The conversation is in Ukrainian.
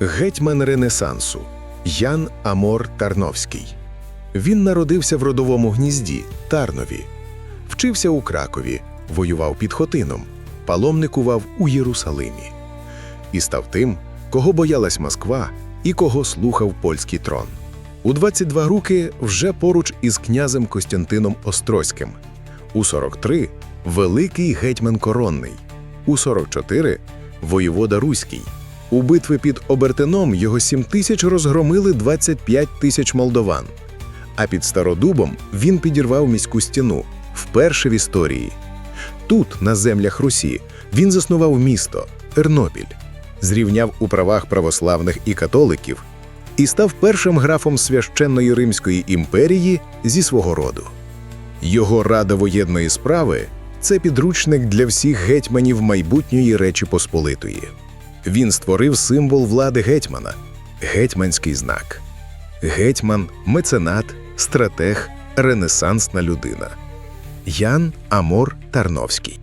Гетьман Ренесансу Ян Амор Тарновський. Він народився в родовому гнізді Тарнові, вчився у Кракові, воював під Хотином, паломникував у Єрусалимі і став тим, кого боялась Москва і кого слухав польський трон. У 22 роки вже поруч із князем Костянтином Острозьким. У 43 – великий гетьман Коронний. У 44 – воєвода Руський. У битві під Обертином його 7 тисяч розгромили 25 тисяч молдован. А під Стародубом він підірвав міську стіну вперше в історії. Тут, на землях Русі, він заснував місто Тернопіль, зрівняв у правах православних і католиків і став першим графом священної Римської імперії зі свого роду. Його рада воєнної справи це підручник для всіх гетьманів майбутньої Речі Посполитої. Він створив символ влади гетьмана гетьманський знак. Гетьман, меценат, стратег, ренесансна людина. Ян Амор Тарновський.